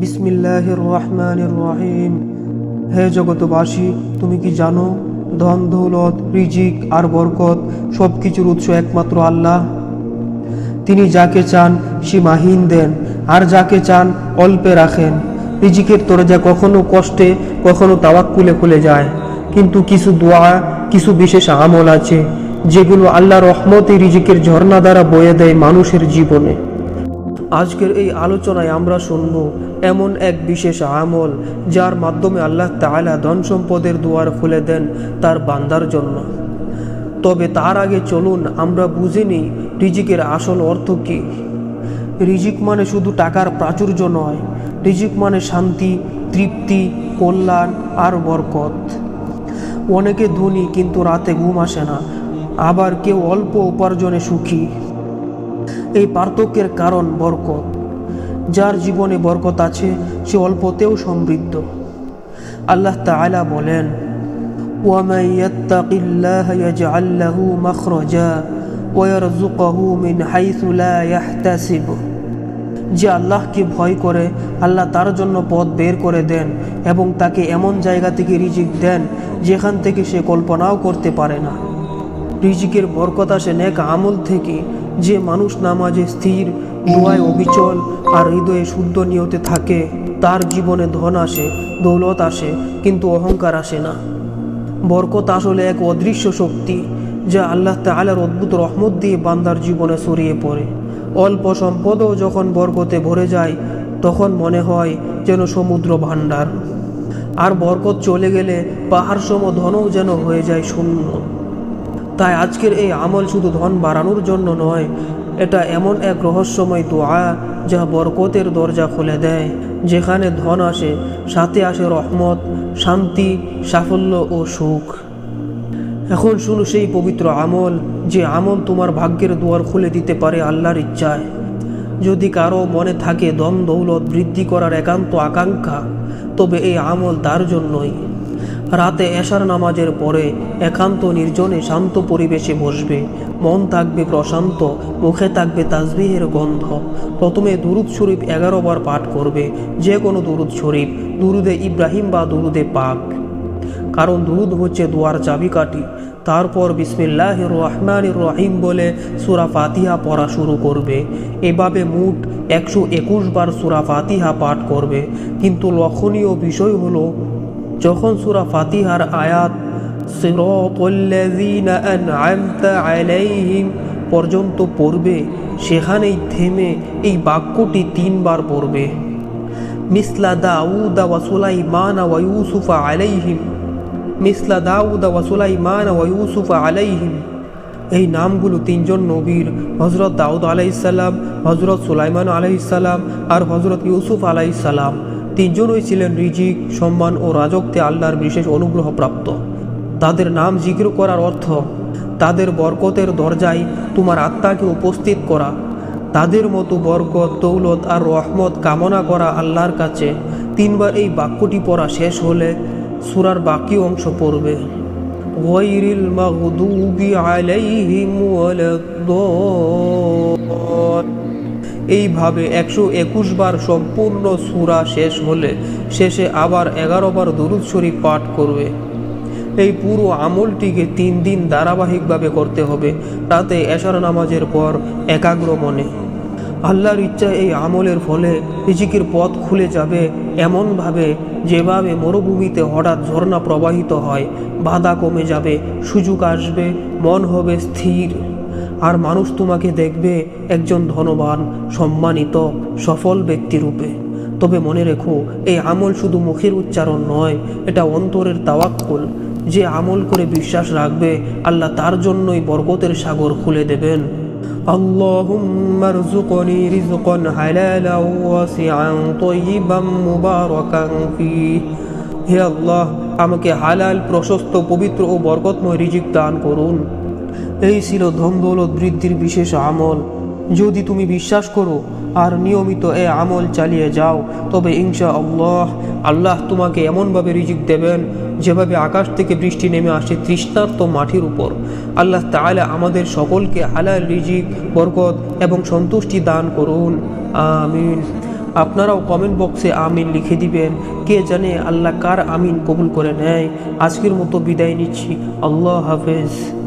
বিসমিল্লাহির রহমানির রহিম। হে জগতবাসী তুমি কি জানো, ধন, দৌলত, রিজিক আর বরকত সব কিছুর উৎস একমাত্র আল্লাহ? তিনি যাকে চান সীমাহীন দেন, আর যাকে চান, অল্পে রাখেন। রিজিকের দরজা কখনো কষ্টে, কখনো তাওয়াক্কুলে খুলে যায়। কিন্তু কিছু দোয়া, কিছু বিশেষ আমল আছে, যেগুলো আল্লাহ রহমতে রিজিকের ঝর্ণা দ্বারা বয়ে দেয় মানুষের জীবনে। আজকের এই আলোচনায় আমরা শুনব এমন এক বিশেষ আমল যার মাধ্যমে আল্লাহ তাআলা ধন সম্পদের দুয়ার খুলে দেন তার বান্দার জন্য। তবে তার আগে চলুন আমরা বুঝে নিই রিজিকের আসল অর্থ কী। রিজিক মানে শুধু টাকার প্রাচুর্য নয়, রিজিক মানে শান্তি, তৃপ্তি, কল্যাণ আর বরকত। অনেকে ধনী কিন্তু রাতে ঘুম আসে না, আবার কেউ অল্প উপার্জনে সুখী। এই পার্থক্যের কারণ বরকত যার জীবনে বরকত আছে সে অল্পতেও সমৃদ্ধ আল্লাহ তাআলা বলেন ومن يتق الله يجعل له مخرجا ويرزقه من حيث لا يحتسب যে আল্লাহকে ভয় করে আল্লাহ তার জন্য পথ বের করে দেন এবং তাকে এমন জায়গা থেকে রিজিক দেন যেখান থেকে সে কল্পনাও করতে পারে না রিজিকের বরকত আসে নেক আমল থেকে যে মানুষ নামাজে স্থির, দোয়ায় অবিচল আর হৃদয়ে শুদ্ধ নিয়তে থাকে, তার জীবনে ধন আসে, দৌলত আসে, কিন্তু অহংকার আসে না। বরকত আসলে এক অদৃশ্য শক্তি যা আল্লাহ তাআলার অদ্ভুত রহমত দিয়ে বান্দার জীবনে ছড়িয়ে পড়ে। অল্প সম্পদও যখন বরকতে ভরে যায়, তখন মনে হয় যেন সমুদ্র ভাণ্ডার। আর বরকত চলে গেলে পাহাড় সম ধনও যেন হয়ে যায় শূন্য। তাই আজকের এই আমল শুধু ধন বাড়ানোর জন্য নয়, এটা এমন এক রহস্যময় দোয়া যা বরকতের দরজা খুলে দেয়, যেখানে ধন আসে, সাথে আসে রহমত, শান্তি, সাফল্য ও সুখ। এখন শুনো সেই পবিত্র আমল, যে আমল তোমার ভাগ্যের দুয়ার খুলে দিতে পারে আল্লাহর ইচ্ছায়। যদি কারও মনে থাকে দম দৌলত বৃদ্ধি করার একান্ত আকাঙ্ক্ষা, তবে এই আমল তার জন্যই। রাতে এশার নামাজের পরে একান্ত নির্জনে শান্ত পরিবেশে বসবে। মন থাকবে প্রশান্ত, মুখে থাকবে তাজবিহের গন্ধ। প্রথমে দুরুদ শরীফ এগারো বার পাঠ করবে, যে কোনো দুরুদ শরীফ, দুরুদে ইব্রাহিম বা দুরুদে পাক। কারণ দুরুদ হচ্ছে দুয়ার চাবিকাঠি। তারপর বিসমিল্লাহ রহমান রহিম বলে সুরা ফাতিহা পড়া শুরু করবে। এভাবে মোট একশো একুশ বার সুরা ফাতিহা পাঠ করবে। কিন্তু লক্ষণীয় বিষয় হলো যখন সুরা ফাতিহার আয়াত আলাইহিম পর্যন্ত পড়বে, সেখানেই থেমে এই বাক্যটি তিনবার পড়বে। মিসলা দাউদা ওয়া সুলাইমানা ওয়া ইউসুফা আলাইহিম মিসলা দাউদা ওয়া সুলাইমানা ওয়া ইউসুফা আলাইহিম এই নামগুলো তিনজন নবীর হজরত দাউদ আলাইসাল্লাম হজরত সুলাইমান আলাইসাল্লাম আর হজরত ইউসুফ আলাইসাল্লাম তিনজনই ছিলেন রিজিক, সম্মান ও রাজত্বে আল্লাহর বিশেষ অনুগ্রহ প্রাপ্ত তাদের নাম জিজ্ঞ করার অর্থ, তাদের বরকতের দরজায় তোমার আত্মাকে উপস্থিত করা। তাদের মতো বরকত, দৌলত আর রহমত কামনা করা আল্লাহর কাছে। তিনবার এই বাক্যটি পড়া শেষ হলে সুরার বাকি অংশ পড়বে। গয়রিল মাগদুবি আলাইহিম ওয়ালাদ এইভাবে একশো একুশ বার সম্পূর্ণ সুরা শেষ হলে শেষে আবার এগারো বার দরুদ শরীফ পাঠ করবে। এই পুরো আমলটিকে তিন দিন ধারাবাহিকভাবে করতে হবে, রাতে এশার নামাজের পর একাগ্র মনে। আল্লাহর ইচ্ছা এই আমলের ফলে রিজিকের পথ খুলে যাবে এমনভাবে যেভাবে মরুভূমিতে হঠাৎ ঝর্ণা প্রবাহিত হয়, বাধা কমে যাবে, সুযোগ আসবে, মন হবে স্থির। আর মানুষ তোমাকে দেখবে একজন ধনবান সম্মানিত সফল ব্যক্তিরূপে তবে মনে রেখো এই আমল শুধু মুখের উচ্চারণ নয় এটা অন্তরের তাওয়াক্কুল যে আমল করে বিশ্বাস রাখবে আল্লাহ তার জন্যই বরকতের সাগর খুলে দেবেন اللهم ارزقني رزقا حلالا واسعا طيبا مباركا فيه হে আল্লাহ আমাকে হালাল প্রশস্ত পবিত্র ও বরকতময় রিজিক দান করুন এই ছিল ধন দৌলত বৃদ্ধির বিশেষ আমল। যদি তুমি বিশ্বাস করো আর নিয়মিত এ আমল চালিয়ে যাও, তবে ইনশা আল্লাহ আল্লাহ তোমাকে এমনভাবে রিজিক দেবেন, যেভাবে আকাশ থেকে বৃষ্টি নেমে আসে তৃষ্ণার্ত মাটির উপর। আল্লাহ তাআলা আমাদের সকলকে হালাল রিজিক, বরকত এবং সন্তুষ্টি দান করুন। আমিন। আপনারাও কমেন্ট বক্সে আমিন লিখে দিবেন, কে জানে আল্লাহ কার আমিন কবুল করে নেয়। আজকের মতো বিদায় নিচ্ছি। আল্লাহ হাফেজ।